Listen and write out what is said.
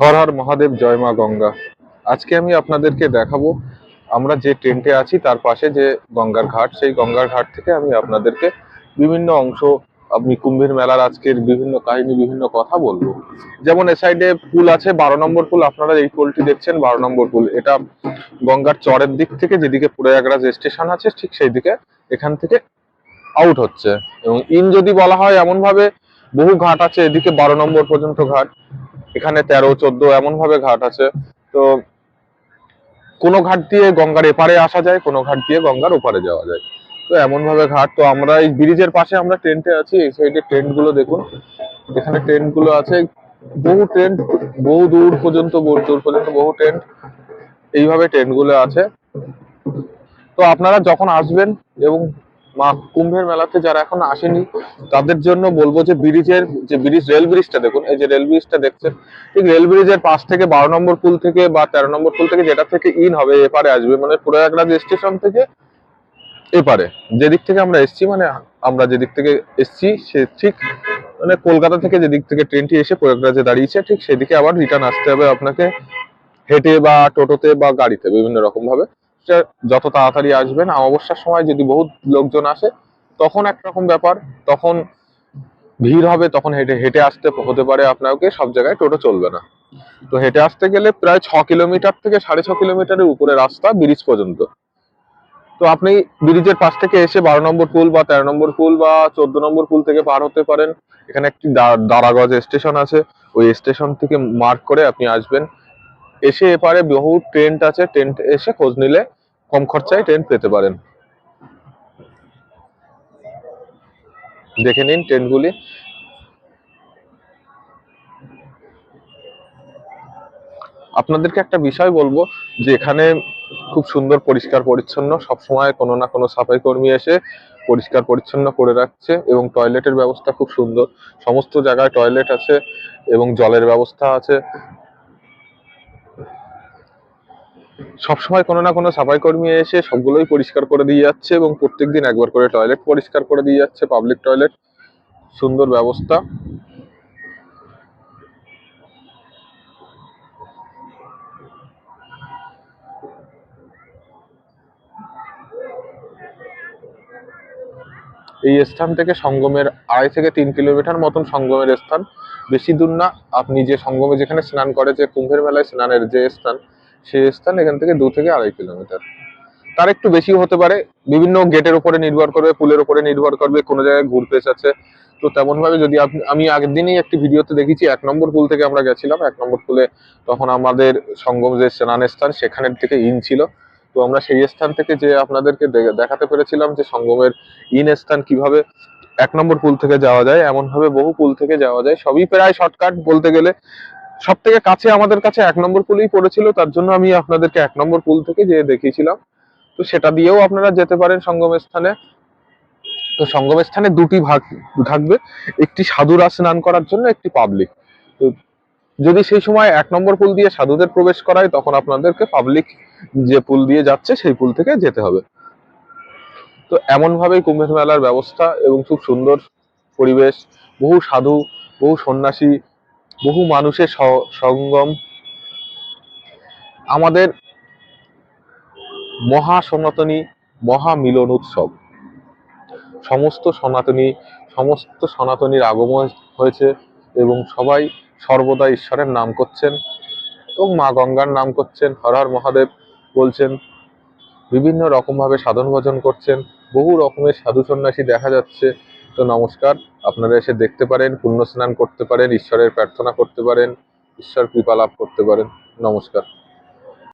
হর হর মহাদেব, জয় মা গঙ্গা। আজকে আমি আপনাদেরকে দেখাবো, আমরা যে ট্রেনটে আছি, তার পাশে যে গঙ্গার ঘাট, সেই গঙ্গার ঘাট থেকে আমি আপনাদেরকে বিভিন্ন অংশ, আপনি কুম্ভের মেলার আজকের বিভিন্ন কাহিনী, বিভিন্ন কথা বলব। যেমন এ সাইডে পুল আছে, বারো নম্বর পুল, আপনারা এই পুলটি দেখছেন, বারো নম্বর পুল। এটা গঙ্গার চরের দিক থেকে যেদিকে প্রয়াগরাজ স্টেশন আছে, ঠিক সেই দিকে এখান থেকে আউট হচ্ছে। এবং ইন যদি বলা হয় এমন ভাবে বহু ঘাট আছে, এদিকে বারো নম্বর পর্যন্ত ঘাট। এখানে তেরো, চোদ্দ এমন ভাবে ঘাট আছে। তো কোনো ঘাট দিয়ে গঙ্গার এপারে আসা যায়, কোনো ঘাট দিয়ে গঙ্গার ওপারে যাওয়া যায়। তো এমন ভাবে ঘাট, তো আমরা এই ব্রিজের পাশে আমরা ট্রেনটে আছি, এই সাইডে ট্রেনগুলো দেখুন। এখানে ট্রেনগুলো আছে, বহু ট্রেন বহু দূর পর্যন্ত, বহু দূর পর্যন্ত বহু ট্রেন এইভাবে ট্রেনগুলো আছে। তো আপনারা যখন আসবেন এবং মা কুম্ভের মেলাতে যারা এখন আসেনি, তাদের জন্য বলব যে ব্রিজের, যে ব্রিজ, রেল ব্রিজটা দেখুন, এই যে রেল ব্রিজটা দেখছেন, ঠিক রেল ব্রিজের পাশ থেকে বারো নম্বর পুল থেকে বা তেরো নম্বর পুল থেকে যেটা থেকে ইন হবে, এপারে আসবে মানে প্রয়াগরাজ স্টেশন থেকে এপারে। যেদিক থেকে আমরা এসছি মানে আমরা যেদিক থেকে এসছি, সে ঠিক মানে কলকাতা থেকে যেদিক থেকে ট্রেনটি এসে প্রয়াগরাজে দাঁড়িয়েছে, ঠিক সেদিকে আবার রিটার্ন আসতে হবে আপনাকে হেঁটে বা টোটোতে বা গাড়িতে, বিভিন্ন রকম ভাবে। সে যত তাড়াতাড়ি আসবেন, অমাবস্যার সময় যদি বহুত লোকজন আসে, তখন একরকম ব্যাপার। তখন ভিড় হবে, তখন হেঁটে হেঁটে আসতে হতে পারে আপনাকে, সব জায়গায় টোটো চলবে না। তো হেঁটে আসতে গেলে প্রায় ছ কিলোমিটার থেকে সাড়ে ছ কিলোমিটারের উপরে রাস্তা, ব্রিজ পর্যন্ত। তো আপনি ব্রিজের পাশ থেকে এসে বারো নম্বর পুল বা তেরো নম্বর পুল বা চোদ্দ নম্বর পুল থেকে পার হতে পারেন। এখানে একটি দারাগজ স্টেশন আছে। ওই স্টেশন থেকে মার্ক করে আপনি আসবেন। এসে এপারে বহু ট্রেন আছে। ট্রেন এসে খোঁজ নিলে কম খরচায় ট্রেন পেতে পারেন। দেখে নিন ট্রেনগুলি আপনাদেরকে একটা বিষয় বলব যে এখানে খুব সুন্দর, পরিষ্কার, পরিচ্ছন্ন, সবসময় কোনো না কোনো সাফাই কর্মী এসে পরিষ্কার, পরিচ্ছন্ন করে রাখছে এবং টয়লেটের ব্যবস্থা খুব সুন্দর। সমস্ত জায়গায় টয়লেট আছে এবং জলের ব্যবস্থা আছে। সবসময় কোনো না কোনো সাফাই কর্মী এসে সবগুলোই পরিষ্কার করে দিয়ে যাচ্ছে এবং প্রত্যেকদিন একবার করে টয়লেট পরিষ্কার করে দিয়ে যাচ্ছে, পাবলিক টয়লেট। সুন্দর ব্যবস্থা। এই স্থান থেকে সঙ্গমের আড়াই থেকে তিন কিলোমিটার মতন সঙ্গমের স্থান। বেশি দূর না, আপনি যে সঙ্গমে যেখানে স্নান করে যে কুম্ভের মেলায় স্নানের যে স্থান সেই স্থান এখান থেকে দু থেকে আড়াই কিলোমিটার। তার একটু বেশি হতে পারে, বিভিন্ন গেটের উপরে নির্ভর করবে, পুলের উপরে নির্ভর করবে, কোনো জায়গায় ঘুরপেস আছে। তো তেমন ভাবে যদি আপনি আমি আগের দিনই একটি ভিডিওতে দেখেছি, এক নম্বর পুল থেকে আমরা গেছিলাম, এক নম্বর পুলে তখন আমাদের সঙ্গম যে স্নানের স্থান সেখানের থেকে ইন ছিল। তো আমরা সেই স্থান থেকে যে আপনাদেরকে দেখাতে পেরেছিলাম যে সঙ্গমের ইন স্থান কীভাবে এক নম্বর পুল থেকে যাওয়া যায় এমন ভাবে বহু পুল থেকে যাওয়া যায়, সবই প্রায় শর্টকাট বলতে গেলে। সব থেকে কাছে আমাদের কাছে এক নম্বর পুলেই পড়েছিল, তার জন্য আমি আপনাদেরকে এক নম্বর পুল থেকে যে দেখিয়েছিলাম। তো সেটা দিয়েও আপনারা যেতে পারেন সঙ্গম স্থানে তো সঙ্গম স্থানে দুটি ভাগ থাকবে, একটি সাধুরা স্নান করার জন্য, একটি পাবলিক তো যদি সেই সময় এক নম্বর পুল দিয়ে সাধুদের প্রবেশ করায়, তখন আপনাদেরকে পাবলিক যে পুল দিয়ে যাচ্ছে, সেই পুল থেকে যেতে হবে। তো এমন ভাবেই কুম্ভের মেলার ব্যবস্থা এবং খুব সুন্দর পরিবেশ, বহু সাধু, বহু সন্ন্যাসী বহু মানুষের সঙ্গম। আমাদের মহা সনাতনী, মহা মিলন উৎসব। সমস্ত সনাতনী, সমস্ত সনাতনীর আগমন হয়েছে এবং সবাই সর্বদা ঈশ্বরের নাম করছেন এবং মা গঙ্গার নাম করছেন, হর হর মহাদেব বলছেন, বিভিন্ন রকম ভাবে সাধন ভজন করছেন, বহু রকমের সাধু সন্ন্যাসী দেখা যাচ্ছে। তো নমস্কার। আপনারা এসে দেখতে পারেন পুণ্য স্নান করতে পারেন, ঈশ্বরের প্রার্থনা করতে পারেন, ঈশ্বর কৃপা লাভ করতে পারেন। নমস্কার।